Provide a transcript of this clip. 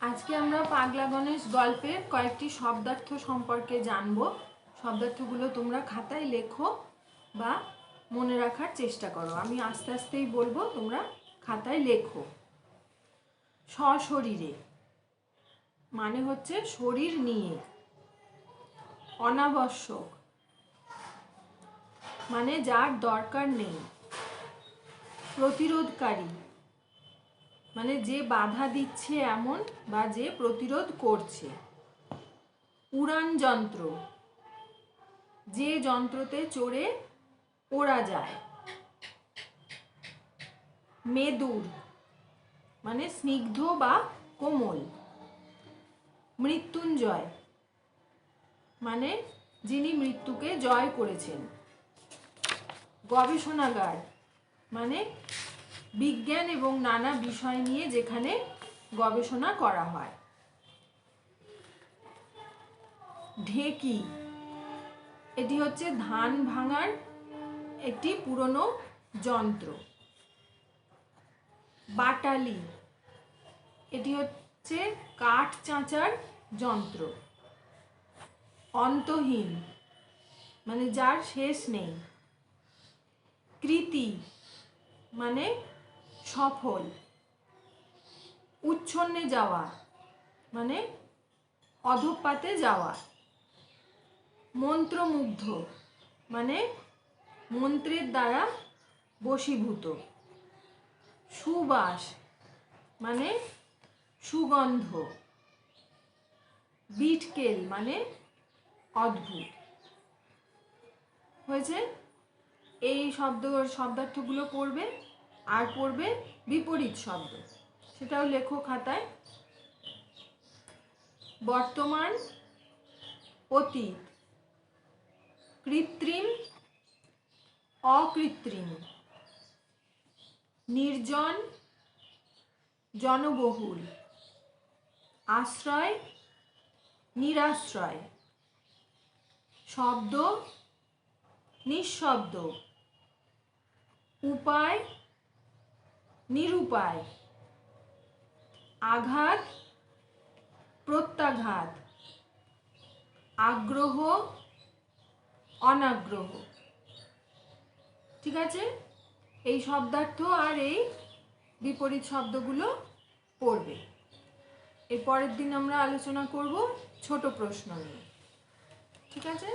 আজকে আমরা পাগলা গণেশ গল্পের কয়েকটি শব্দার্থ সম্পর্কে জানব। শব্দার্থগুলো তোমরা খাতায় লেখো বা মনে রাখার চেষ্টা করো। আমি আস্তে আস্তেই বলব, তোমরা খাতায় লেখো। সশরীরে মানে হচ্ছে শরীর নিয়ে। অনাবশ্যক মানে যার দরকার নেই। প্রতিরোধকারী মানে যে বাধা দিচ্ছে এমন বা যে প্রতিরোধ করছে। উড়ান যন্ত্র। যে যন্ত্রতে চড়ে ওড়া যায়। মেদুর। মানে স্নিগ্ধ বা কোমল। মৃত্যুঞ্জয়। মানে যিনি মৃত্যুকে জয় করেছেন। গবেষণাগার। মানে বিজ্ঞান এবং নানা বিষয় নিয়ে যেখানে গবেষণা করা হয়। ঢেকি, এটি হচ্ছে ধান ভাঙার একটি পুরনো যন্ত্র। বাটালি, এটি হচ্ছে কাঠ চাঁচার যন্ত্র। অন্তহীন মানে যার শেষ নেই। কৃতি মানে সফল। উচ্ছন্নে যাওয়া মানে অধপাতে যাওয়া। মন্ত্রমুগ্ধ মানে মন্ত্রের দ্বারা বশীভূত। সুবাস মানে সুগন্ধ। বিটকেল মানে অদ্ভুত। হয়েছে? এই শব্দ, শব্দার্থগুলো পড়বে। আর পড়বে বিপরীত শব্দ। সেটাও লেখো খাতায়। বর্তমান অতীত। কৃত্রিম, অকৃত্রিম। নির্জন, জনবহুল। আশ্রয়, নিরাশ্রয়। শব্দ, নিঃশব্দ। উপায় নিরুপায়, আঘাত, প্রত্যাঘাত, আগ্রহ, অনাগ্রহ। ঠিক আছে? এই শব্দার্থ আর এই বিপরীত শব্দগুলো পড়বে। এর পরের দিন আমরা আলোচনা করব ছোট প্রশ্ন নিয়ে। ঠিক আছে?